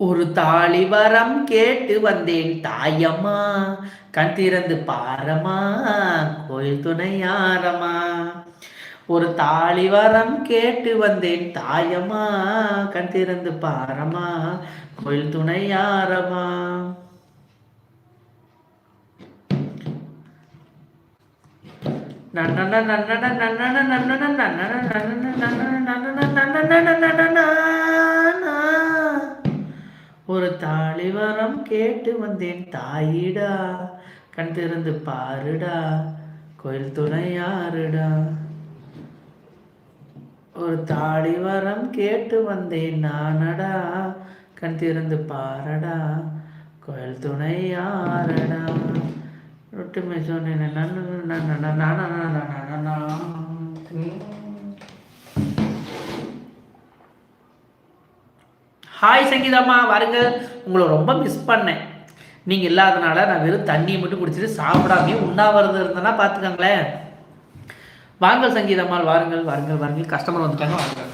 ஒரு தாளி வரம் கேட்டு வந்தேன் தாயம்மா கண் திறந்து பாரமா கோயில் துணையாரமா ஒரு தாளி வரம் கேட்டு வந்தேன் தாயம்மா கண் திறந்து பாரமா கோயில் துணையாரமா ஒரு தாளிவரம் கேட்டு வந்தேன் தாயிடா கண் திறந்து பாருடா கோயில் துணையாருடா ஒரு தாளிவரம் கேட்டு வந்தேன் நானடா கண் திறந்து பாரடா கோயில் துணையாரடா ஒட்டுமை சொன்னேன் ஹாய் சங்கீதாம்மா வாருங்க. உங்களை ரொம்ப மிஸ் பண்ணேன். நீங்கள் இல்லாதனால நான் வெறும் தண்ணியை மட்டும் குடிச்சிட்டு சாப்பிடாமே உண்ணாவிரதம் இருந்தேன்னா பார்த்துக்கோங்களேன். வாங்கள் சங்கீதம்மாள் வாருங்கள் வாருங்கள் வாருங்கள். கஸ்டமர் வந்துட்டாங்க வாருங்கள்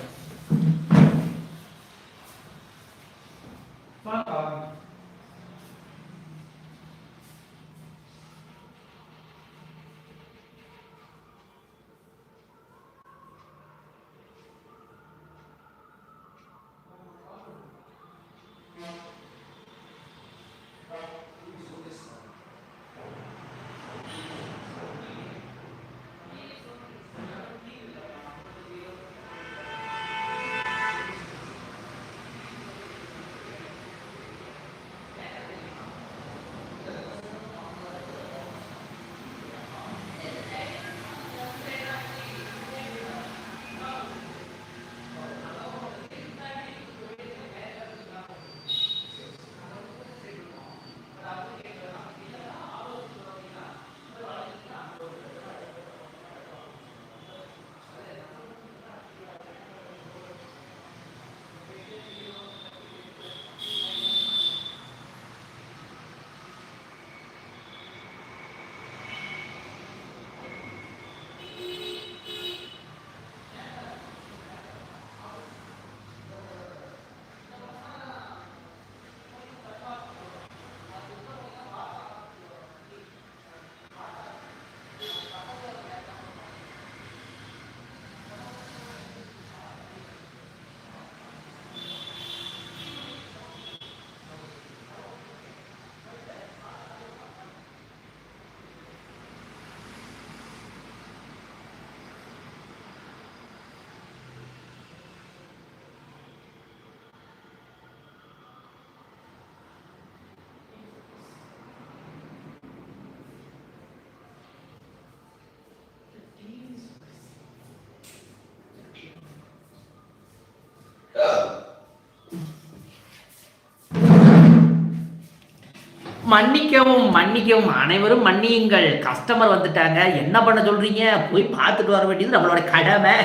மன்னிக்கவும் மன்னிக்கவும். அனைவரும் மன்னியுங்கள். கஸ்டமர் வந்துட்டாங்க. என்ன பண்ண சொல்றீங்க? போய் பார்த்துட்டு வர வேண்டியது நம்மளோட கடமை.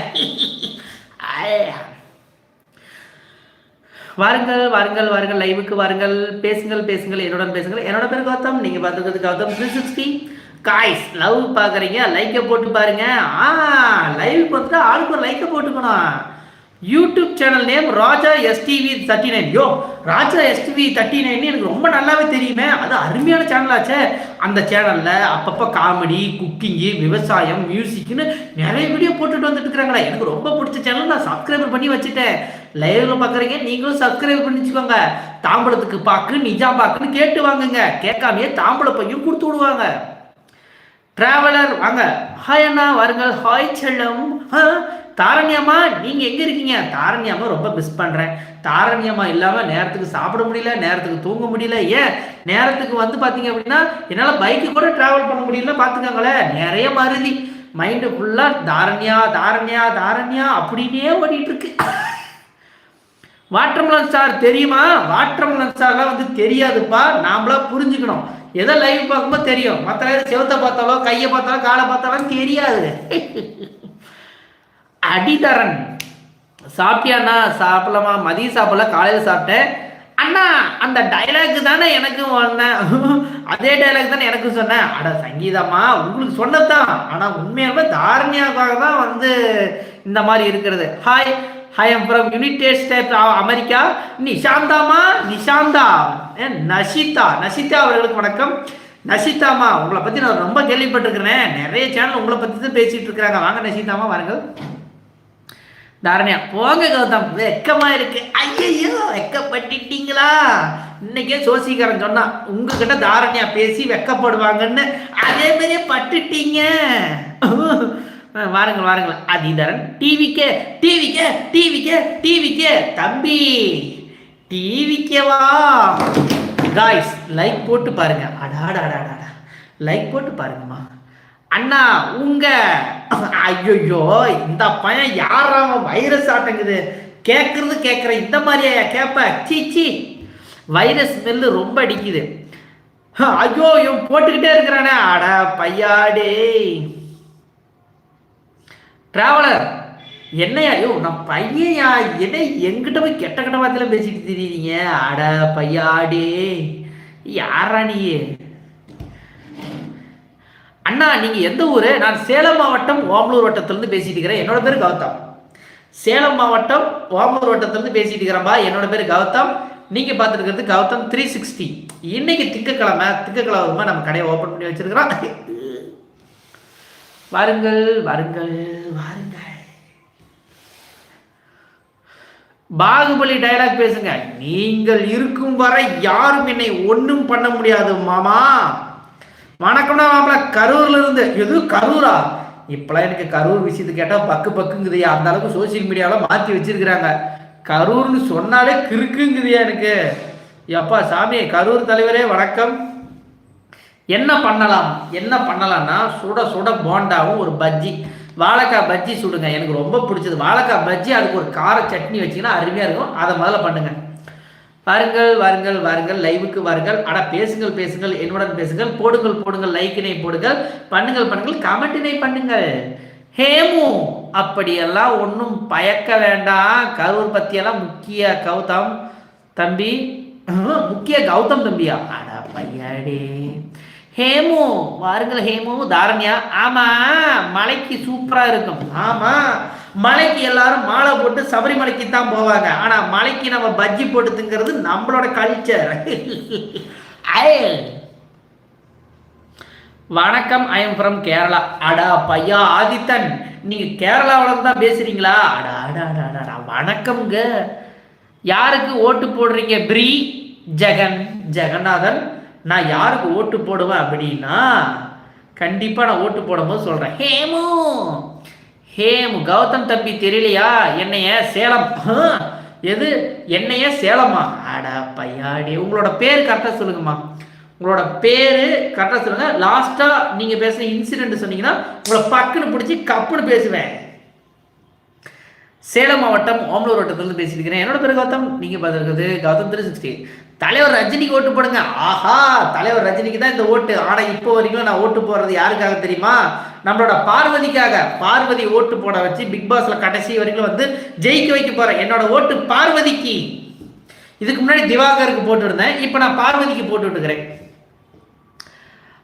வாருங்கள் வாருங்கள் வாருங்கள். லைவுக்கு வாருங்கள். பேசுங்கள் பேசுங்கள். என்னுடன் பேசுங்கள். என்னோட பேர் கௌதம். நீங்கள் பார்த்துக்கிறது Gautham three sixty guys love பார்க்குறீங்க லைக்கை போட்டு பாருங்க. ஆ லைவ் பார்த்துட்டு ஆளுக்கு ஒரு லைக்கை போட்டுக்கணும். YouTube channel name Raja STV thirty nine yo Raja STV thirty nine எனக்கு ரொம்ப நல்லாவே தெரியுமே. அது அருமையான சேனலாச்சே அந்த சேனலில் அப்பப்போ காமெடி குக்கிங்கு விவசாயம் மியூசிக்னு நிறைய வீடியோ போட்டுட்டு வந்துட்டு இருக்கிறாங்களே. எனக்கு ரொம்ப பிடிச்ச சேனல் நான் சப்ஸ்கிரைபர் பண்ணி வச்சுட்டேன். லைவ்ல பார்க்குறீங்க நீங்களும் சப்ஸ்கிரைப் பண்ணி வச்சுக்கோங்க தாம்பளத்துக்கு பாக்கு நிஜா பாக்குன்னு கேட்டு வாங்குங்க. கேட்காமையே தாம்பள பையும் கொடுத்து விடுவாங்க. டிராவலர் வாங்க. ஹாய் அண்ணா வாருங்கள். ஹாய் செல்லம். தாரண்யம்மா நீங்கள் எங்கே இருக்கீங்க? தாரண்யம்மா ரொம்ப மிஸ் பண்ணுறேன் தாரண்யம்மா இல்லாமல் நேரத்துக்கு சாப்பிட முடியல நேரத்துக்கு தூங்க முடியல. ஏன்? நேரத்துக்கு வந்து பார்த்தீங்க அப்படின்னா என்னால் பைக்கு கூட ட்ராவல் பண்ண முடியல பார்த்துக்கோங்களேன் நிறைய மருதி மைண்டு ஃபுல்லாக தாரண்யா தாரண்யா தாரண்யா அப்படின்னே ஓடிட்டு இருக்கு வாட்டர்மலன் சார் தெரியுமா வாட்டர்மலன் சார்லாம் வந்து தெரியாதுப்பா. நாமளாக புரிஞ்சுக்கணும். ஏதோ லைவ் பார்க்கும்போது தெரியும். மற்ற செவத்தை பார்த்தாலோ கையை பார்த்தாலோ காலை பார்த்தாலும் தெரியாது. அடிதரன். சாப்பிட்டியாண்ணா? சாப்பிடலாமா? மதியம் சாப்பிடல காலையில் சாப்பிட்டேன். அண்ணா அந்த டைலாக் தானே எனக்கும் வந்தேன். அதே டைலாக் தானே எனக்கும் சொன்னேன். அட சங்கீதம்மா உங்களுக்கு சொன்னதான் ஆனால் உண்மையாலுமே தாரணியாக்காக தான் வந்து இந்த மாதிரி இருக்கிறது. Hi I am from United State America நிஷாந்தாமா Nishantha. Nashitha. Nashitha அவர்களுக்கு வணக்கம். நஷிதாமா உங்களை பற்றி நான் ரொம்ப கேள்விப்பட்டிருக்கிறேன். நிறைய சேனல் உங்களை பற்றி தான் பேசிகிட்டு இருக்கிறாங்க. வாங்க நஷிதாமா வாருங்கள் தாரணியா போங்க கௌதம். வெக்கமா இருக்கு. ஐயையோ வெக்கப்பட்டுட்டீங்களா? இன்னைக்கே சோசிக்காரன் சொன்னான் உங்ககிட்ட தாரணியா பேசி வெக்கப்படுவாங்கன்னு. அதே மாதிரியே பட்டுட்டீங்க. வாருங்கள் வாருங்கள். அதிதரன் டிவிக்கே டிவிக்கே டிவிக்கே டிவிக்கே. தம்பி டிவிக்கேவா காய்ஸ் லைக் போட்டு பாருங்க. அடாடாடாடா லைக் போட்டு பாருங்கம்மா. அண்ணா உங்க ஐயோ இந்த பையன் யாராம வைரஸ் ஆட்டங்குது. கேட்கறது கேட்குற இந்த மாதிரியா கேட்ப சீச்சி வைரஸ் ஸ்மெல்லு ரொம்ப அடிக்குது. ஐயோ இவன் போட்டுக்கிட்டே இருக்கிறானே. அட பையாடே டிராவலர் என்னையா? ஐயோ நான் பையன்யா? என்ன எங்கிட்ட போய் கெட்ட கெட்ட வார்த்தையில பேசிட்டு தெரியுறீங்க? அட பையாடே. யாரா நீ? அண்ணா நீங்கள் எந்த ஊர்? நான் சேலம் மாவட்டம் ஓமலூர் வட்டத்திலேருந்து பேசிட்டு இருக்கிறேன். என்னோட பேர் கௌதம். சேலம் மாவட்டம் ஓமலூர் வட்டத்திலேருந்து பேசிட்டு இருக்கிறேன்பா என்னோட பேர் கௌதம். நீங்கள் பார்த்துருக்கிறது கௌதம் த்ரீ சிக்ஸ்டி இன்னைக்கு திங்கக்கிழமை திங்கக்கிழமை நம்ம கடையை ஓப்பன் பண்ணி வச்சிருக்கிறோம். வாருங்கள் வாருங்கள் வாருங்கள். பாகுபலி டைலாக் பேசுங்க. நீங்கள் இருக்கும் வரை யாரும் என்னை ஒன்றும் பண்ண முடியாது மாமா. வணக்கம்டா மாப்பிள்ள கரூர்ல இருந்து எது கரூரா? இப்பெல்லாம் எனக்கு கரூர் விஷயத்து கேட்டால் பக்கு பக்குங்குதையா. அந்த அளவுக்கு சோசியல் மீடியாவில் மாற்றி வச்சிருக்கிறாங்க. கரூர்னு சொன்னாலே கிறுக்குங்குதியா எனக்கு. எப்பா சாமி கரூர் தலைவரே வணக்கம். என்ன பண்ணலாம்? என்ன பண்ணலாம்னா சுட சுட போண்டாவும் ஒரு பஜ்ஜி. வாழைக்காய் பஜ்ஜி சுடுங்க. எனக்கு ரொம்ப பிடிச்சது. வாழைக்காய் பஜ்ஜி அதுக்கு ஒரு கார சட்னி வச்சிங்கன்னா அருமையாக இருக்கும். அதை முதல்ல பண்ணுங்கள் வாருங்கள் வாருங்கள் வாருங்கள். லைவுக்கு வாருங்கள். ஆனால் பேசுங்கள் பேசுங்கள். என்னுடன் பேசுங்கள். போடுங்கள் போடுங்கள். லைக்கினை போடுங்கள். பண்ணுங்கள் பண்ணுங்கள். கமெண்டினை பண்ணுங்கள். ஹேமு அப்படியெல்லாம் ஒன்றும் பயக்க வேண்டாம். கரூர் பற்றியெல்லாம் முக்கிய கௌதம் தம்பி. முக்கிய கௌதம் தம்பியா? அடா பையாடே ஹேமு வாருங்கள் ஹேமு தாரண்யா. ஆமா மலைக்கு சூப்பரா இருக்கும். ஆமா மலைக்கு எல்லாரும் மாலை போட்டு சபரிமலைக்கு தான் போவாங்க. ஆனா மலைக்கு நம்ம பஜ்ஜி போட்டுதுங்கிறது நம்மளோட கல்ச்சர் வணக்கம் ஐ எம் ஃப்ரம் கேரளா அடா பையா ஆதித்தன். நீங்க கேரளாவில தான் பேசுறீங்களா? அடா அடா அடா அடா வணக்கம்ங்க. யாருக்கு ஓட்டு போடுறீங்க? பிரி ஜெகன் ஜெகநாதன். நான் யாருக்கு ஓட்டு போடுவேன் அப்படின்னா கண்டிப்பாக நான் ஓட்டு போடும்போது சொல்கிறேன் ஹேமு ஹேமு கௌதம் தம்பி தெரியலையா? என்னைய சேலம் எது? என்னைய சேலமா? அடா பையாடி உங்களோட பேர் கரெக்டாக சொல்லுங்கம்மா. உங்களோட பேர் கரெக்டாக சொல்லுங்கள் லாஸ்ட்டாக நீங்கள் பேசுகிற இன்சிடென்ட் சொன்னீங்கன்னா உங்களை பக்குன்னு பிடிச்சி கப்புன்னு பேசுவேன். சேலம் மாவட்டம் ஓமலூர் வட்டத்திலிருந்து பேசியிருக்கிறேன். என்னோட பேர் கௌதம். நீங்கள் பார்த்துருக்குது கௌதம் த்ரீ சிக்ஸ்டி தலைவர் ரஜினிக்கு ஓட்டு போடுங்க. ஆஹா தலைவர் ரஜினிக்கு தான் இந்த ஓட்டு. ஆனால் இப்போ வரைக்கும் நான் ஓட்டு போடுறது யாருக்காக தெரியுமா? நம்மளோட பார்வதிக்காக. பார்வதி ஓட்டு போட வச்சு பிக் பாஸ்ல கடைசி வரைக்கும் வந்து ஜெயிக்க வைக்க போறேன். என்னோட ஓட்டு பார்வதிக்கு. இதுக்கு முன்னாடி திவாகருக்கு போட்டுருந்தேன் இப்போ நான் பார்வதிக்கு போட்டு விட்டுக்கிறேன்.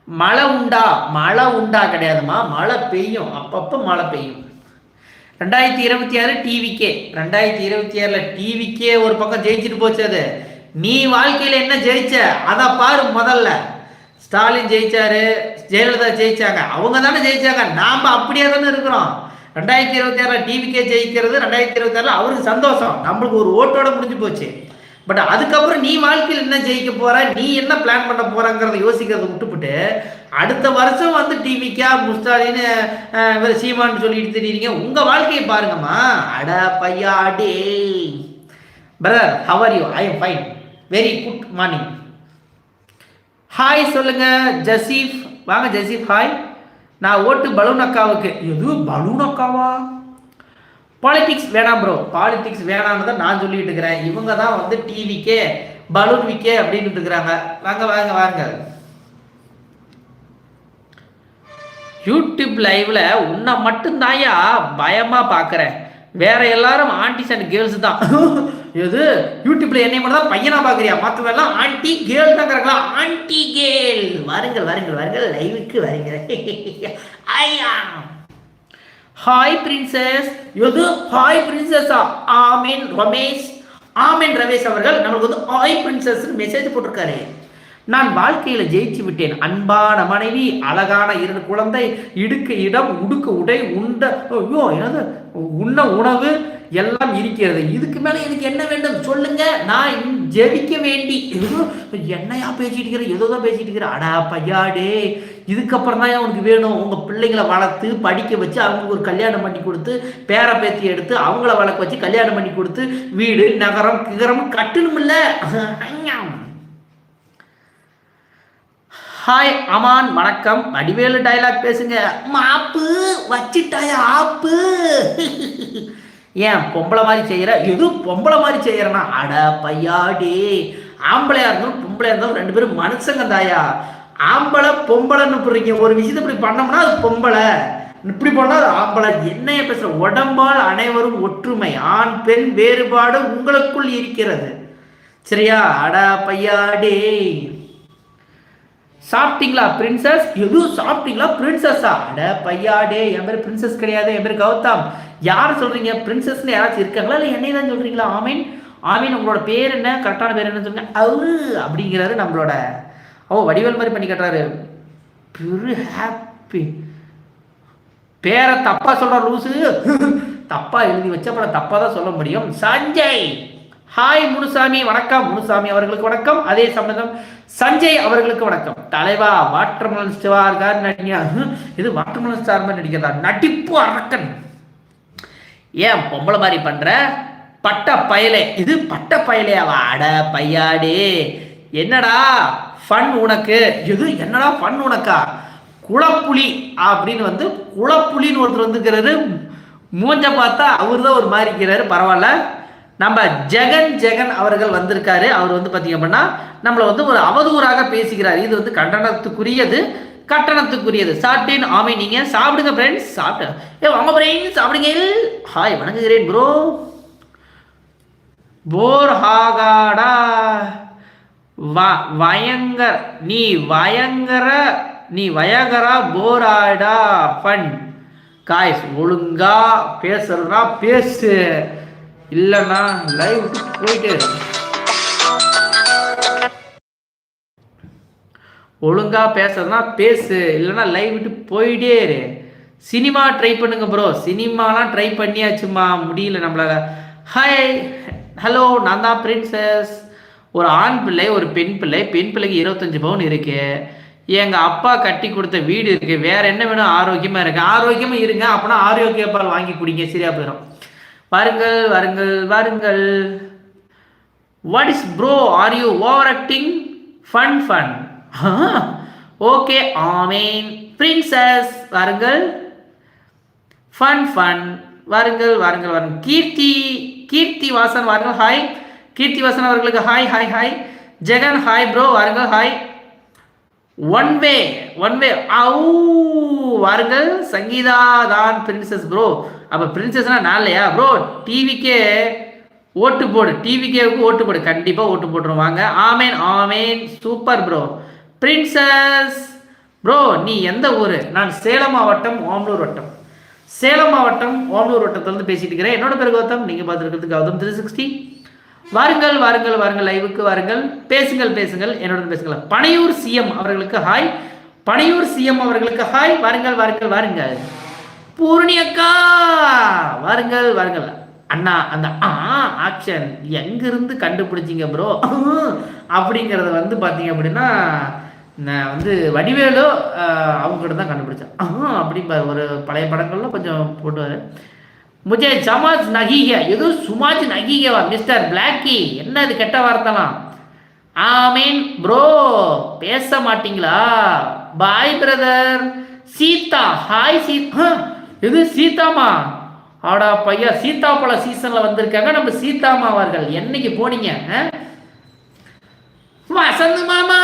மழை உண்டா? மழை உண்டா கிடையாதுமா? மழை பெய்யும். அப்பப்போ மழை பெய்யும். ரெண்டாயிரத்தி இருபத்தி ஆறு டிவிக்கே ரெண்டாயிரத்தி இருபத்தி ஆறில் டிவிக்கே ஒரு பக்கம் ஜெயிச்சுட்டு போச்சு அது. நீ வாழ்க்கையில் என்ன ஜெயிச்ச? அதை பாரு முதல்ல. ஸ்டாலின் ஜெயிச்சாரு ஜெயலலிதா ஜெயிச்சாங்க. அவங்க தானே ஜெயிச்சாங்க. நாம் அப்படியே தானே இருக்கிறோம். ரெண்டாயிரத்தி இருபத்தி ஆறில் டிவிக்கே ஜெயிக்கிறது ரெண்டாயிரத்தி இருபத்தி ஆறில் அவருக்கு சந்தோஷம். நம்மளுக்கு ஒரு ஓட்டோட முடிஞ்சு போச்சு. பட் அதுக்கப்புறம் நீ வாழ்க்கையில் என்ன ஜெயிக்க போற? நீ என்ன பிளான் பண்ண போறங்கிறத யோசிக்கிறத விட்டுப்புட்டு அடுத்த வருஷம் வந்து டிவிக்கா முஸ்டாலின்னு சீமான்னு சொல்லிட்டு தெரியுறீங்க. உங்க வாழ்க்கையை பாருங்கம்மா. அட பையா டே brother how are you I am fine very good morning hi சொல்லுங்க ஜசீஃப் வாங்க ஜசீஃப் ஹாய் நான் ஓட்டு பலூன் அக்காவுக்கு. எது பலூன் அக்காவா? பாலிட்டிக்ஸ் வேணாம் ப்ரோ பாலிட்டிக்ஸ் வேணாம்னு தான் நான் சொல்லிட்டு இருக்கிறேன். இவங்க தான் வந்து டிவிக்கே பலூன் விக்கே அப்படின்னு இருக்கிறாங்க. வாங்க வாங்க வாங்க. யூடியூப் லைவ்ல உன்னை மட்டும்தாயா பயமா பார்க்குறேன் வேற எல்லாரும் ஆண்டிஸ் அண்ட் கேர்ள்ஸ் தான். எது? யூடியூப்ல என்னை மட்டும் தான் பையனா பாக்குறியா? மற்றவெல்லாம் ஆண்டி கேர்ள் தான் கிடக்கலாம் ஆண்டி கேர்ள் வாருங்கள் வாருங்கள். வாருங்கள் லைவுக்கு வாருங்கள். ஐயா ஹாய் பிரின்சஸ் எது ஹாய் பிரின்சஸா ஆமீன் ரமேஷ். ஆமீன் ரமேஷ் அவர்கள். நம்மளுக்கு வந்து ஹாய் பிரின்சஸ் மெசேஜ் போட்டிருக்காரு. நான் வாழ்க்கையில் ஜெயிச்சு விட்டேன். அன்பான மனைவி அழகான இரண்டு குழந்தை இடுக்க இடம் உடுக்க உடை உண்ட ஐயோ என்னது? உண்ண உணவு எல்லாம் இருக்கிறது. இதுக்கு மேல எனக்கு என்ன வேண்டும்? சொல்லுங்க. நான் ஜெபிக்க வேண்டி என்னையா பேசிட்டு இருக்கிற? ஏதோ தான் பேசிட்டு இருக்கிற. அடா பையாடே இதுக்கப்புறம் தான் உனக்கு வேணும். உங்க பிள்ளைங்களை வளர்த்து படிக்க வச்சு அவங்களுக்கு ஒரு கல்யாணம் பண்ணி கொடுத்து பேர பேத்தி எடுத்து அவங்கள வளர்க்க வச்சு கல்யாணம் பண்ணி கொடுத்து வீடு நகரம் கிகரம் கட்டணுமில்ல. ஹாய் அமான் வணக்கம். வடிவேலு டைலாக் பேசுங்க. மாப்பு வச்சிட்டாயா ஆப்பு. ஏன் பொம்பளை மாதிரி செய்கிற எது பொம்பளை மாதிரி செய்கிறனா அட பையாடி. ஆம்பளையா இருந்தாலும் பொம்பளையா இருந்தாலும் ரெண்டு பேரும் மனுஷங்க தாயா. ஆம்பளை பொம்பளைன்னு போடுறீங்க ஒரு விஷயத்தை இப்படி பண்ணோம்னா அது பொம்பளை. இப்படி பண்ணால் அது ஆம்பளை. என்னைய பேசுற உடம்பால் அனைவரும் ஒற்றுமை. ஆண் பெண் வேறுபாடு உங்களுக்குள் இருக்கிறது. சரியா? அடா பையாடே. சாப்பிட்டீங்களா பிரின்சஸ் எதுவும் சாப்பிட்டீங்களா பிரின்சஸா அட பையாடே என் பேர் பிரின்சஸ் கிடையாது என் பேர் கௌதம். யார் சொல்றீங்க பிரின்சஸ்னு யாராச்சும் இருக்காங்களா இல்லை என்னை தான் சொல்றீங்களா? ஆமீன். ஆமீன் உங்களோட பேர் என்ன? கரெக்டான பேர் என்ன சொல்லுங்க. அவரு அப்படிங்கிறாரு நம்மளோட ஓ வடிவல் மாதிரி பண்ணி கட்டுறாரு. பெரு ஹாப்பி பேரை தப்பா சொல்ற லூசு. தப்பா எழுதி வச்ச அப்புறம் தப்பா தான் சொல்ல முடியும். சஞ்சய்! ஹாய் முனுசாமி. வணக்கம். முனுசாமி அவர்களுக்கு வணக்கம். அதே சம்பந்தம் சஞ்சய் அவர்களுக்கு வணக்கம். தலைவா வாட்டர்மலன் ஸ்டார் கார் நடிகா. இது வாட்டர்மலன் ஸ்டார் மாதிரி நடிக்கிறதா நடிப்பு அரக்கன். ஏன் பொம்பளை மாதிரி பண்ற? பட்ட பயலே. இது பட்ட பயலையாவா அட பையாடே. என்னடா ஃபன் உனக்கு? இது என்னடா ஃபன் உனக்கா? குளப்புலி அப்படின்னு வந்து குளப்புலின்னு ஒருத்தர் வந்துக்கிறாரு. மூஞ்ச பார்த்தா அவர் தான் ஒரு மாதிரி இருக்கிறாரு. பரவாயில்ல. நம்ம ஜெகன் ஜெகன் அவர்கள் வந்திருக்காரு. அவர் வந்து பார்த்தீங்க அப்படின்னா நம்மளை வந்து ஒரு அவதூறாக பேசுகிறார். இது வந்து கண்டனத்துக்குரியது கட்டணத்துக்குரியது. சாப்பிட்டேன் ஆமை நீங்க. சாப்பிடுங்க ஃப்ரெண்ட்ஸ் சாப்பிட்டு ஏ வாங்க ஃப்ரெண்ட்ஸ் சாப்பிடுங்க. ஹாய் வணங்குகிறேன் ப்ரோ போர் ஹாகாடா வயங்கர். நீ வயங்கர நீ வயங்கரா போராடா ஃபன் காய்ஸ் ஒழுங்கா பேசுறதுனா பேசு. இல்லைன்னா லைவ் போயிட்டே ஒழுங்காக பேசுறதுனா பேசு இல்லைன்னா லைவ் விட்டு போயிட்டே இரு. சினிமா ட்ரை பண்ணுங்க ப்ரோ சினிமாலாம் ட்ரை பண்ணியாச்சுமா முடியல நம்மளால. ஹாய் ஹலோ நான் தான் பிரின்சஸ் ஒரு ஆண் பிள்ளை ஒரு பெண் பிள்ளை. பெண் பிள்ளைக்கு இருபத்தஞ்சி பவுன் இருக்கு. எங்கள் அப்பா கட்டி கொடுத்த வீடு இருக்கு. வேற என்ன வேணும்? ஆரோக்கியமாக இருக்கு ஆரோக்கியமாக இருங்க. அப்படின்னா ஆரோக்கிய பால் வாங்கி குடிங்க. சரியா போயிடும் வாருங்கள் வாருங்கள் வாருங்கள். What is bro are you over acting fun fun okay amen princess வாருங்கள். ஃபன் ஃபன் வாருங்கள் வாருங்கள் வாருங்கள். கீர்த்தி கீர்த்தி வாசன் வாருங்கள். ஹாய் கீர்த்தி வாசன் அவர்களுக்கு hi hi hi Jagan hi bro வாருங்கள் hi one way one way அவு வாருங்கள். சங்கீதா தான் பிரின்சஸ் ப்ரோ அப்போ பிரின்சஸ்னா நான் இல்லையா? ப்ரோ டிவிக்கே ஓட்டு போடு. டிவிக்கேவுக்கு ஓட்டு போடு. கண்டிப்பாக ஓட்டு போட்டுருவாங்க amen amen. Super bro princess bro நீ எந்த ஊர்? நான் சேலம் மாவட்டம் ஓம்லூர் வட்டம். சேலம் மாவட்டம் ஓம்லூர் வட்டத்திலேருந்து பேசிட்டு இருக்கிறேன். என்னோட பேர் கௌதம். நீங்கள் பார்த்துருக்கிறது கௌதம் த்ரீ சிக்ஸ்டி வாருங்கள் வாருங்கள் வாருங்கள் லைவுக்கு வாருங்கள். பேசுங்கள் பேசுங்கள். என்னுடன் பேசுங்கள். பனையூர் சிஎம் அவர்களுக்கு ஹாய் பனையூர் சிஎம் அவர்களுக்கு ஹாய் வாருங்கள் வாருங்கள் வாருங்கள். பூர்ணியக்கா! வாருங்கள் வாருங்கள். அண்ணா அந்த ஆ ஆக்ஷன் எங்கிருந்து கண்டுபிடிச்சிங்க ப்ரோ அப்படிங்கிறத வந்து பார்த்தீங்க அப்படின்னா நான் வந்து வடிவேலோ அவங்ககிட்ட தான் கண்டுபிடிச்சேன். அப்படி ஒரு பழைய படங்கள்ல கொஞ்சம் போட்டுவார். முஜே சமாஜ் நகீக. எது? சுமாஜ் நகிகவா மிஸ்டர் பிளாக்கி என்ன இது கெட்ட வார்த்தைலாம்? ஆமீன் ப்ரோ பேச மாட்டீங்களா? Bye brother Seetha hi Seetha இது சீதாமா? ஆடா பையா சீதாப்பழ சீசன்ல வந்திருக்காங்க நம்ம சீதாமா அவர்கள். என்னைக்கு போனீங்க வசந்த மாமா!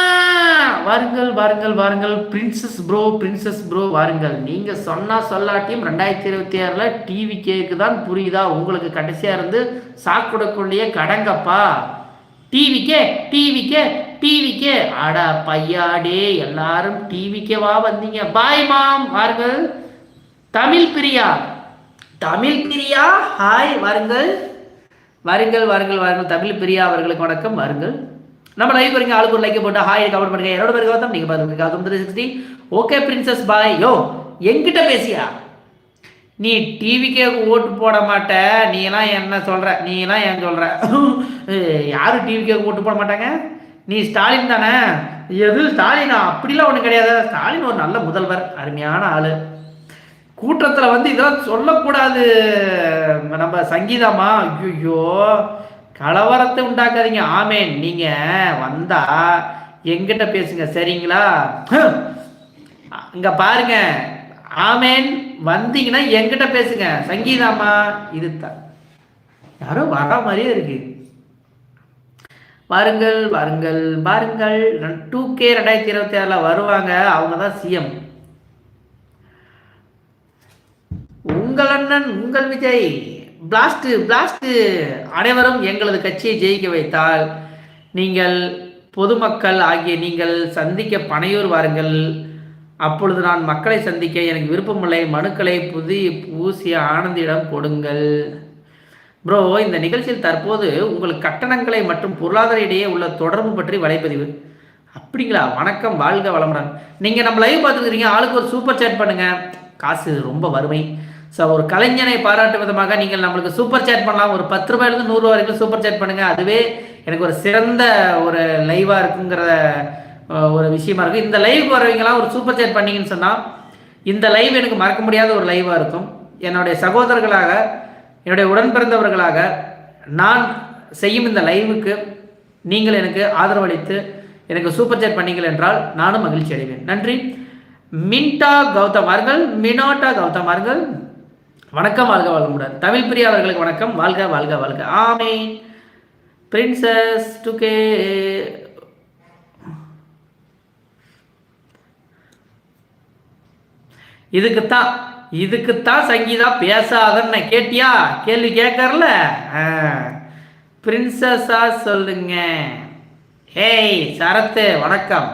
வாருங்கள் வாருங்கள் வாருங்கள். பிரின்சஸ் ப்ரோ பிரின்சஸ் ப்ரோ வாருங்கள். நீங்க சொன்னா சொல்லாட்டியும் ரெண்டாயிரத்தி இருபத்தி ஆறுல டிவி கேக்கு தான் புரியுதா? உங்களுக்கு கடைசியா இருந்து சாக்குடக்குள்ளேயே கடங்கப்பா. டிவிக்கே டிவிக்கே டிவிக்கே அடா பையாடே எல்லாரும் டிவிக்கே வா வந்தீங்க. பாய் மாம் வாருங்கள். தமிழ் பிரியா. தமிழ் பிரியா ஹாய் வாருங்கள். வாருங்கள் வாருங்கள் வாருங்கள். தமிழ் பிரியா அவர்களுக்கு வணக்கம். வாருங்கள். நம்ம லைவ் வரீங்க ஆளுக்கு ஒரு லைக் போட்டு ஹாய் கமெண்ட் பண்ணுங்க. என்னோட பேர் கௌதம் நீங்க பாருங்க Gautham three sixty okay princess bye yo எங்கிட்ட பேசியா? நீ டிவிக்கே ஓட்டு போட மாட்ட. நீ எல்லாம் என்ன சொல்ற? நீ எல்லாம் ஏன் சொல்ற? யாரும் டிவிக்கே ஓட்டு போட மாட்டாங்க? நீ ஸ்டாலின் தானே? எது ஸ்டாலினா? அப்படிலாம் ஒன்றும் கிடையாது. ஸ்டாலின் ஒரு நல்ல முதல்வர் அருமையான ஆள். கூட்டத்தில் வந்து இதெல்லாம் சொல்லக்கூடாது. நம்ம சங்கீதமா? ஐயோ கலவரத்தை உண்டாக்காதீங்க. ஆமேன். நீங்கள் வந்தா எங்கிட்ட பேசுங்க. சரிங்களா? இங்கே பாருங்க. ஆமேன். வந்தீங்கன்னா எங்கிட்ட பேசுங்க. சங்கீதாமா? இது யாரோ வர மாதிரியே இருக்கு. வாருங்கள் வாருங்கள் பாருங்கள் டூ கே ரெண்டாயிரத்தி இருபத்தி ஆறில் வருவாங்க. அவங்க தான் சிஎம் உங்கள் அண்ணன் உங்கள் விஜய். பிளாஸ்ட் பிளாஸ்ட் அனைவரும் எங்களது கட்சியை ஜெயிக்க வைத்தால் நீங்கள் பொதுமக்கள் ஆகிய நீங்கள் சந்திக்க பனையூர் வாருங்கள். அப்பொழுது நான் மக்களை சந்திக்க எனக்கு விருப்பமில்லை. மனுக்களை புதி பூசிய ஆனந்தியிடம் கொடுங்கள். ப்ரோ இந்த நிகழ்ச்சியில் தற்போது உங்கள் கட்டணங்களை மற்றும் பொருளாதார இடையே உள்ள தொடர்பு பற்றி வலைப்பதிவு. அப்படிங்களா? வணக்கம் வாழ்க வளமுடன். நீங்கள் நம்ம லைவ் பார்த்துக்கிறீங்க ஆளுக்கு ஒரு சூப்பர் சேட் பண்ணுங்கள் காசு ரொம்ப வறுமை. ஸோ ஒரு கலைஞனை பாராட்டு விதமாக நீங்கள் நம்மளுக்கு சூப்பர் சேட் பண்ணலாம். ஒரு பத்து ரூபாயிலிருந்து நூறுரூவா வரைக்கும் சூப்பர் சேட் பண்ணுங்கள் அதுவே எனக்கு ஒரு சிறந்த ஒரு லைவாக இருக்குங்கிற ஒரு விஷயமா இருக்கும். இந்த லைவ் வரவங்களாம் ஒரு சூப்பர் சேட் பண்ணிங்கன்னு சொன்னால் இந்த லைவ் எனக்கு மறக்க முடியாத ஒரு லைவாக இருக்கும். என்னுடைய சகோதரர்களாக என்னுடைய உடன் பிறந்தவர்களாக நான் செய்யும் இந்த லைவுக்கு நீங்கள் எனக்கு ஆதரவளித்து எனக்கு சூப்பர் சேட் பண்ணீங்கள் என்றால் நானும் மகிழ்ச்சி அடைவேன். நன்றி. மின்டா கௌதமார்கள் மினோட்டா கௌதமார்கள் வணக்கம் வாழ்க வாழ்க தமிழ் பிரியா அவர்களுக்கு வணக்கம். வாழ்க வாழ்க வாழ்க. ஆமை பிரின்சஸ் டு கே இதுக்குத்தான் இதுக்குத்தான் சங்கீதா பேசாதன்னு கேட்டியா? கேள்வி கேட்கறல? பிரின்சஸா சொல்லுங்க. ஏய் சரத்து வணக்கம்.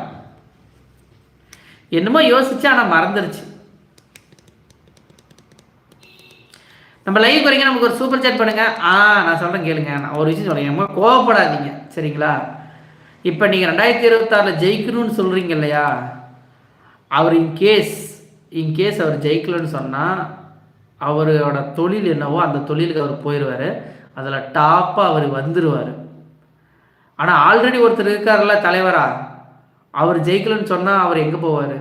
என்னமோ யோசிச்சா ஆனால் மறந்துருச்சு. நம்ம லைவ் குறைங்க நமக்கு ஒரு சூப்பர் சேட் பண்ணுங்க. ஆ நான் சொல்கிறேன் கேளுங்க. நான் ஒரு விஷயம் சொல்கிறேன் கோவப்படாதீங்க. சரிங்களா? இப்போ நீங்கள் ரெண்டாயிரத்தி இருபத்தாறில் ஜெயிக்கணும்னு சொல்கிறீங்க இல்லையா? அவர் இன்கேஸ் இன்கேஸ் அவர் ஜெயிக்கலன்னு சொன்னால் அவரோட தொழில் என்னவோ அந்த தொழிலுக்கு அவர் போயிடுவார் அதில் டாப்பாக அவர் வந்துடுவார் ஆனால் ஆல்ரெடி ஒருத்தர் இருக்கார்ல தலைவரா? அவர் ஜெயிக்கலன்னு சொன்னால் அவர் எங்கே போவார்?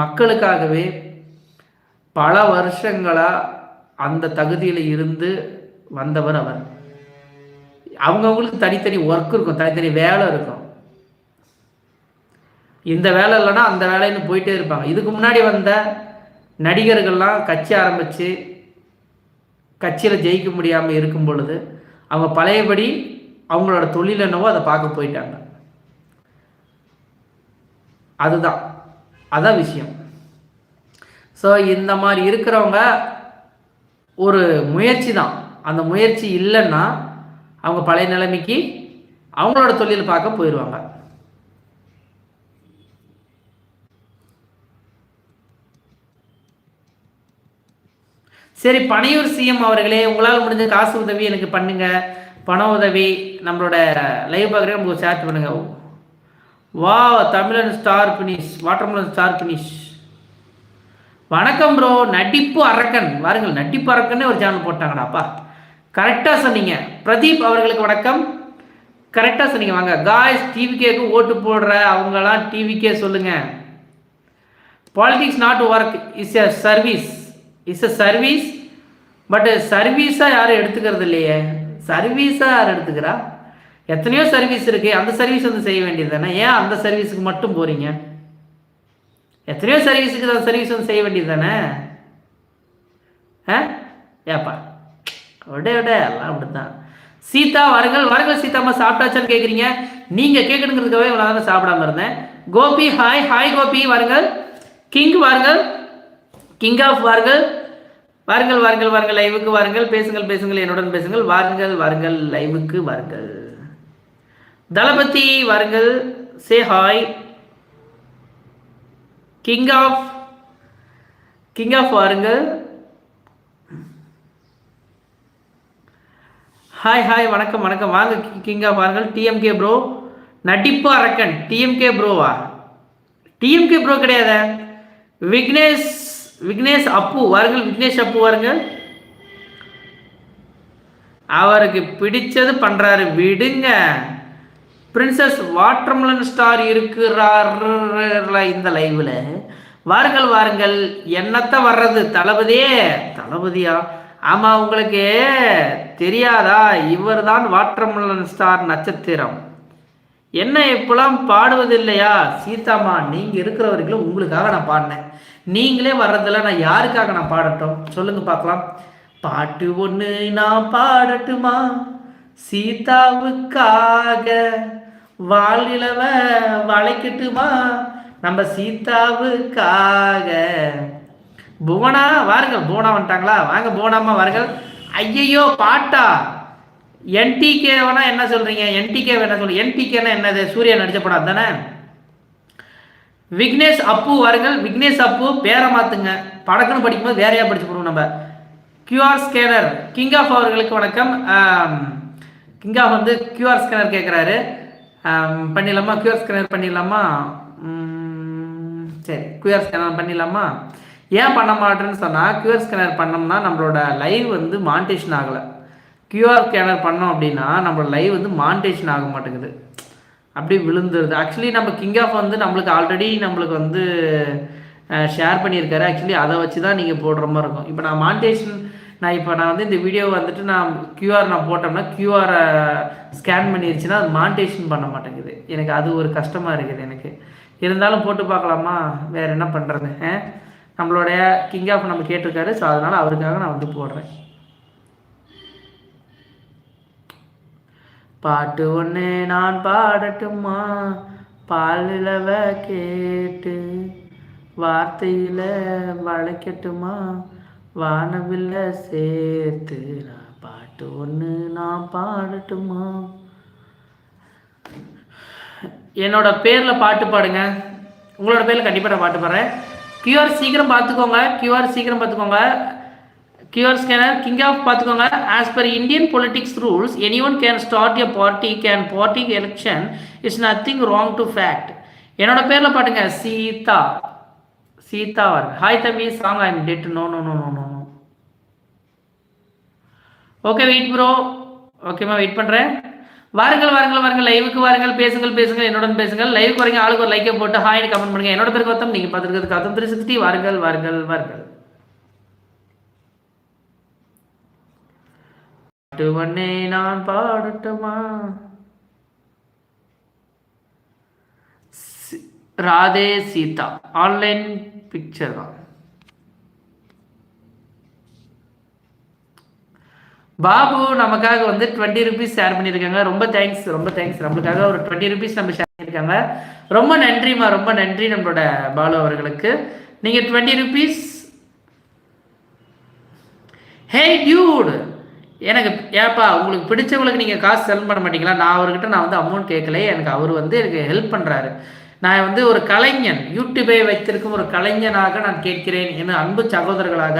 மக்களுக்காகவே பல வருஷங்களாக அந்த தகுதியில் இருந்து வந்தவர் அவர். அவங்கவுங்களுக்கு தனித்தனி ஒர்க் இருக்கும் தனித்தனி வேலை இருக்கும். இந்த வேலை இல்லைன்னா அந்த வேலைன்னு போயிட்டே இருப்பாங்க. இதுக்கு முன்னாடி வந்த நடிகர்கள்லாம் கட்சி ஆரம்பித்து கட்சியில் ஜெயிக்க முடியாமல் இருக்கும் பொழுது அவங்க பழையபடி அவங்களோட தொழில் என்னவோ அதை பார்க்க போயிட்டாங்க. அதுதான். அதான் விஷயம். ஸோ இந்த மாதிரி இருக்கிறவங்க ஒரு முயற்சி தான். அந்த முயற்சி இல்லைன்னா அவங்க பழைய நிலைமைக்கு அவங்களோட தொழில் பார்க்க போயிடுவாங்க சரி பனையூர் சிஎம் அவர்களே உங்களால் முடிஞ்ச காசு உதவி எனக்கு பண்ணுங்க. பண உதவி நம்மளோட லைவ் பார்க்குறே உங்களுக்கு ஷேர் பண்ணுங்க. வா தமிழன் star finish watermelon star finish வணக்கம் ப்ரோ நடிப்பு அரக்கன். வாருங்கள் நடிப்பு அரக்கன்னு ஒரு சேனல் போட்டாங்கடாப்பா. கரெக்டாக சொன்னீங்க. பிரதீப் அவர்களுக்கு வணக்கம். கரெக்டாக சொன்னீங்க. வாங்க காய்ஸ் டிவிகேக்கு ஓட்டு போடுற அவங்களாம் டிவிக்கே சொல்லுங்க. Politics not work is a service is a service but சர்வீஸாக யாரும் எடுத்துக்கிறது இல்லையே. சர்வீஸாக யார் எடுத்துக்கிறா? எத்தனையோ சர்வீஸ் இருக்குது அந்த சர்வீஸ் வந்து செய்ய வேண்டியது தானே? ஏன் அந்த சர்வீஸுக்கு மட்டும் போகிறீங்க எத்தனையோ சர்வீஸுக்கு தான் சர்வீஸ் வந்து செய்ய வேண்டியது தானே? ஆ? ஏப்பா. விட விட. எல்லாம் அப்படித்தான். சீதா வாருங்கள் வாருங்கள் சீதாம்மா சாப்பிட்டாச்சான்னு கேட்குறீங்க நீங்கள் கேட்கணுங்கிறதுக்காகவே இவ்வளோ தானே சாப்பிடாம இருந்தேன். கோபி ஹாய் ஹாய் கோபி வாருங்கள். கிங் வாருங்கள். கிங் ஆஃப் வாருங்கள். வாருங்கள் வாருங்கள் வாருங்கள் லைவுக்கு வாருங்கள். பேசுங்கள் பேசுங்கள் என்னுடன் பேசுங்கள். வாருங்கள் வாருங்கள் லைவுக்கு வாருங்கள். தளபதி வாருங்கள். சே hi king of king of வாருங்கள். ஹாய் ஹாய் வணக்கம் வணக்கம். வாங்க கிங் ஆஃப் வாருங்கள். டிஎம்கே ப்ரோ நடிப்பு அரக்கன் டிஎம்கே ப்ரோவா டிஎம்கே ப்ரோ கிடையாத. விக்னேஷ் விக்னேஷ் அப்பு வாருங்கள். விக்னேஷ் அப்பு வாருங்கள். அவருக்கு பிடிச்சது பண்ணுறாரு விடுங்க. பிரின்சஸ் வாட்டர்மலன் ஸ்டார் இருக்கிறார்ல இந்த லைவில் வாருங்கள் வாருங்கள். என்னத்த வர்றது? தளபதியே தளபதியா? ஆமாம் உங்களுக்கு தெரியாதா? இவர் தான் வாட்டர்மலன் ஸ்டார் நட்சத்திரம். என்ன இப்பெல்லாம் பாடுவது இல்லையா சீதாமா நீங்கள் இருக்கிற வரைக்கும் உங்களுக்காக நான் பாடினேன். நீங்களே வர்றதில்ல நான் யாருக்காக நான் பாடட்டும்? சொல்லுங்க பார்க்கலாம். பாட்டு ஒன்று நான் பாடட்டுமா? சீதாவுக்காக. வாழிலவ வளைக்கட்டுமா? நம்ம சீதாவுக்காக. புவனா வாருங்கள் புவனா வந்துட்டாங்களா? வாங்க புவனாமா வாருங்கள். ஐயையோ பாட்டா. என்டிகே வேணா என்ன சொல்றீங்க? என்டிகே என்ன சொல்லு. என்டிகேனா என்னது? சூரியன் நடிச்ச படம் தானே விக்னேஷ் அப்பு வாருங்கள். விக்னேஷ் அப்பு பேரை மாத்துங்க. படக்குன்னு படிக்கும்போது வேறையா படிச்சு போடுவோம் நம்ம? கியூஆர் ஸ்கேனர் கிங் ஆஃப் அவர்களுக்கு வணக்கம். கிங் ஆஃப் வந்து கியூஆர் ஸ்கேனர் கேட்குறாரு பண்ணிடலாமா? கியூஆர் ஸ்கேனர் பண்ணிடலாமா? சரி. கியூஆர் ஸ்கேனர் பண்ணிடலாமா? ஏன் பண்ண மாட்டேன்னு சொன்னால் கியூஆர் ஸ்கேனர் பண்ணோம்னா நம்மளோட லைவ் வந்து மான்டேஷன் ஆகலை. கியூஆர் ஸ்கேனர் பண்ணோம் அப்படின்னா நம்மளோட லைவ் வந்து மான்டேஷன் ஆக மாட்டேங்குது. அப்படியே விழுந்துருது. ஆக்சுவலி நம்ம கிங் ஆஃப் வந்து நம்மளுக்கு ஆல்ரெடி நம்மளுக்கு வந்து ஷேர் பண்ணியிருக்காரு. ஆக்சுவலி அதை வச்சு தான் நீங்கள் போடுற மாதிரி இருக்கும். இப்போ நான் மாண்டேஷன் நான் இப்போ நான் வந்து இந்த வீடியோ வந்துட்டு நான் கியூஆர் நான் போட்டோம்னா கியூஆரை ஸ்கேன் பண்ணிருச்சுன்னா அது மாண்டேஷன் பண்ண மாட்டேங்குது. எனக்கு அது ஒரு கஷ்டமாக இருக்குது எனக்கு. இருந்தாலும் போட்டு பார்க்கலாமா? வேறு என்ன பண்ணுறது நம்மளுடைய கிங் ஆஃப் நம்ம கேட்டிருக்காரு ஸோ அதனால் அவருக்காக நான் வந்து போடுறேன். பாட்டு ஒன்று நான் பாடட்டுமா? பாலிலவ கேட்டு வார்த்தையில் வளைக்கட்டுமா? வானவில்ல சேர்த்து நான் பாட்டு ஒன்று நான் பாடட்டுமா? என்னோட பேரில் பாட்டு பாடுங்க. உங்களோட பேரில் கண்டிப்பாக நான் பாட்டு பாடுறேன். கியூஆர் சீக்கிரம் பார்த்துக்கோங்க கியூஆர் சீக்கிரம் பார்த்துக்கோங்க கியூஆர் ஸ்கேனர் கிங் ஆஃப் பார்த்துக்கோங்க as per Indian politics rules any one can start a party can party election it's nothing wrong to fact என்னோட பேரில் பாட்டுங்க சீதா. சீதா ஹாய் தம்பி. Song I am dead no no no no no okay wait bro ஓகேம்மா wait பண்ணுறேன் வாருங்கள் வாருங்கள் வாருங்கள். லைவுக்கு வாருங்கள் பேசுங்கள் பேசுங்கள் என்னுடன் பேசுங்கள். லைவுக்கு வரீங்க ஆளுக்கு ஒரு லைக்கை போட்டு ஹாய்னு கமெண்ட் பண்ணுங்க. என்னோட பேர் கௌதம் நீங்கள் பார்த்துருக்கிறது கௌதம் த்ரீ சிக்ஸ்டி வாருங்கள் வாருங்கள் வாருங்கள். பாட்டுவனே நான் பாடட்டுமா? ராதே சீதா. ஆன்லைன் பிக்சர் தான். பாபு நமக்காக வந்து டுவெண்ட்டி ருபீஸ் ஷேர் பண்ணியிருக்காங்க. ரொம்ப தேங்க்ஸ் ரொம்ப தேங்க்ஸ் நம்மளுக்காக ஒரு டுவெண்ட்டி ருபீஸ் நம்ம ஷேர் பண்ணியிருக்காங்க. ரொம்ப நன்றிம்மா ரொம்ப நன்றி நம்மளோட பாலு அவர்களுக்கு. நீங்கள் டுவெண்ட்டி ருபீஸ் ஹே டியூடு எனக்கு ஏப்பா உங்களுக்கு பிடிச்சவங்களுக்கு நீங்கள் காசு செல் பண்ண மாட்டீங்களா? நான் அவர்கிட்ட நான் வந்து அமௌண்ட் கேட்கல எனக்கு அவர் வந்து எனக்கு ஹெல்ப் பண்ணுறாரு நான் வந்து ஒரு கலைஞன். யூடியூபை வைத்திருக்கும் ஒரு கலைஞனாக நான் கேட்கிறேன். என அன்பு சகோதரர்களாக.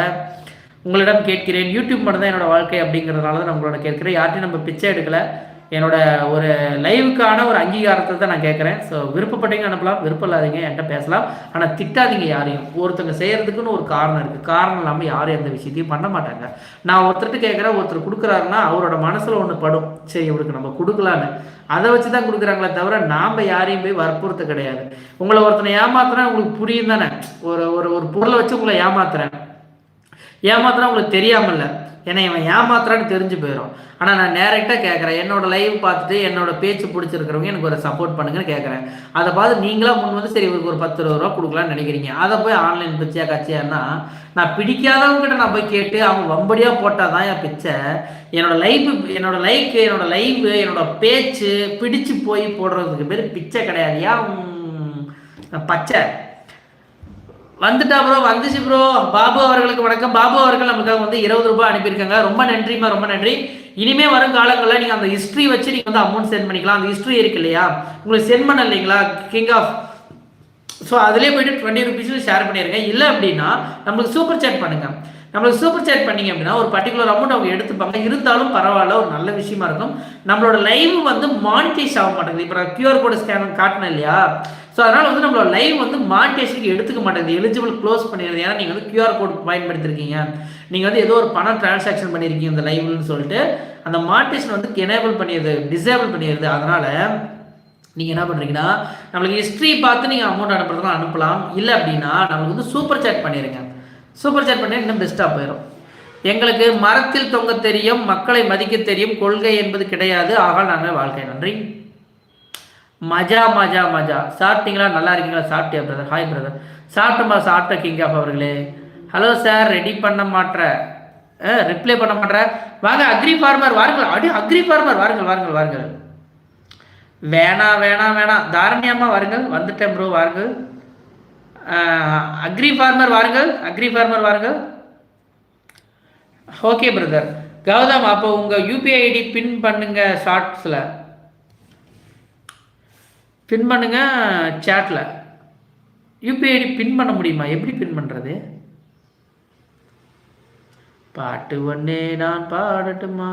உங்களிடம் கேட்கிறேன். யூடியூப் மட்டும் தான் என்னோட வாழ்க்கை அப்படிங்கிறதுனால தான் நான் உங்களோட கேட்குறேன். யார்ட்டையும் நம்ம பிச்சை எடுக்கலை. என்னோட ஒரு லைவுக்கான ஒரு அங்கீகாரத்தை தான் நான் கேட்குறேன். ஸோ விருப்பப்பட்டீங்க அனுப்பலாம். விருப்பம் இல்லாதீங்க என்கிட்ட பேசலாம். ஆனால் திட்டாதீங்க யாரையும். ஒருத்தங்க செய்கிறதுக்குன்னு ஒரு காரணம் இருக்குது காரணம் இல்லாமல் யாரும் எந்த விஷயத்தையும் பண்ண மாட்டாங்க. நான் ஒருத்தர்கிட்ட கேட்குறேன் ஒருத்தர் கொடுக்குறாருன்னா அவரோட மனசில் ஒன்று படும். சரி இவருக்கு நம்ம கொடுக்கலான்னு அதை வச்சு தான் கொடுக்குறாங்களே தவிர நாம் யாரையும் போய் வற்புறுத்த கிடையாது. உங்களை ஒருத்தனை ஏமாத்துறேன் உங்களுக்கு புரியும் தானே. ஒரு ஒரு ஒரு பொருளை வச்சு உங்களை ஏமாத்துறேன். ஏமாத்துறா உங்களுக்கு தெரியாமல்ல. ஏன்னா இவன் ஏமாத்துறான்னு தெரிஞ்சு போயிடும் ஆனால் நான் டேரெக்டாக கேட்குறேன் என்னோட லைவ் பார்த்துட்டு என்னோட பேச்சு பிடிச்சிருக்கிறவங்க எனக்கு ஒரு சப்போர்ட் பண்ணுங்கன்னு கேட்குறேன் அதை பார்த்து நீங்களாக முன் வந்து சரி இவருக்கு ஒரு பத்து ரூபா கொடுக்கலான்னு நினைக்கிறீங்க. அதை போய் ஆன்லைன் பிச்சையா கட்சியான்னா நான் பிடிக்காதவங்ககிட்ட நான் போய் கேட்டு அவங்க வம்படியாக போட்டால் தான் என் பிச்சை. என்னோட லைஃப் என்னோட லைஃப் என்னோட லைவ் என்னோட பேச்சு பிடிச்சு போய் போடுறதுக்கு பேர் பிச்சை கிடையாது. ஏன்? பச்சை. வந்துட்டா ப்ரோ வந்துச்சு ப்ரோ பாபு அவர்களுக்கு வணக்கம். பாபு அவர்கள் நமக்காக வந்து இருபது ரூபாய் அனுப்பியிருக்காங்க. ரொம்ப நன்றிமா ரொம்ப நன்றி. இனிமே வரும் காலங்களில் நீங்கள் அந்த ஹிஸ்ட்ரி வச்சு நீங்கள் வந்து அமௌண்ட் சென்ட் பண்ணிக்கலாம். அந்த ஹிஸ்ட்ரி இருக்கு இல்லையா? உங்களுக்கு சென்ட் பண்ண இல்லைங்களா? கிங் ஆஃப் ஸோ அதிலே போயிட்டு டுவெண்ட்டி ருபீஸில் ஷேர் பண்ணியிருக்கேன் இல்லை அப்படின்னா நம்மளுக்கு சூப்பர் சேட் பண்ணுங்கள் நம்மளுக்கு சூப்பர் சேட் பண்ணீங்க அப்படின்னா ஒரு பர்டிகுலர் அமௌண்ட் அவங்க எடுத்துப்பாங்க. இருந்தாலும் பரவாயில்ல ஒரு நல்ல விஷயமா இருக்கும். நம்மளோட லைவ் வந்து மானிட்டைஸ் ஆக மாட்டேங்குது. இப்போ நான் கியூஆர் கோடு ஸ்கேன் காட்டினேன் இல்லையா? ஸோ அதனால் வந்து நம்மளோட லைவ் வந்து மானிட்டேஷனுக்கு எடுத்துக்க மாட்டேங்குது. எலிஜிபிள் க்ளோஸ் பண்ணிடுது. ஏன்னா நீங்கள் வந்து கியூஆர் கோட் பயன்படுத்திருக்கீங்க. நீங்கள் வந்து ஏதோ ஒரு பணம் டிரான்சாக்ஷன் பண்ணியிருக்கீங்க இந்த லைவ்னு சொல்லிட்டு அந்த மானிட்டேஷன் வந்து எனேபிள் பண்ணிடுது டிசேபிள் பண்ணிடுது. அதனால் நீங்கள் என்ன பண்ணுறீங்கன்னா நம்மளுக்கு ஹிஸ்ட்ரி பார்த்து நீங்கள் அமௌண்ட் அனுப்புறதுனா அனுப்பலாம். இல்லை அப்படின்னா நம்மளுக்கு வந்து சூப்பர் சேட் பண்ணிடுங்க. சூப்பர் சேட் பண்ணி இன்னும் பெஸ்ட்டாக போயிடும் எங்களுக்கு மரத்தில் தொங்க தெரியும் மக்களை மதிக்க தெரியும் கொள்கை என்பது கிடையாது. ஆகால் நாங்கள் வாழ்க்கை. நன்றி. மஜா மஜா மஜா. சாப்பிட்டீங்களா? நல்லா இருக்கீங்களா? சாப்பிட்டியா பிரதர் ஹாய் பிரதர் சாப்பிட்டோமா? சாப்பிட்ட கிங் ஆஃப் அவர்களே. ஹலோ சார் ரெடி பண்ண மாட்டேற ரிப்ளை பண்ண மாட்டேற வாங்க அக்ரி ஃபார்மர் வாருங்கள். அடி அக்ரி ஃபார்மர் வாருங்கள் வாருங்கள் வாருங்கள். வேணாம் வேணாம் வேணாம் தாரண்யமாக வாருங்கள். வந்துட்டேன் ப்ரோ வாருங்கள். அக்ரி ஃபார்மர் வாருங்கள் அக்ரி ஃபார்மர் வாருங்கள். ஓகே பிரதர் கௌதம் அப்போ உங்கள் யூபிஐ ஐடி பின் பண்ணுங்க ஷார்ட்ஸில் பின் பண்ணுங்க சேட்டில் யூபிஐ ஐடி பின் பண்ண முடியுமா? எப்படி பின் பண்ணுறது பாட்டு ஒன்னே நான் பாடட்டுமா?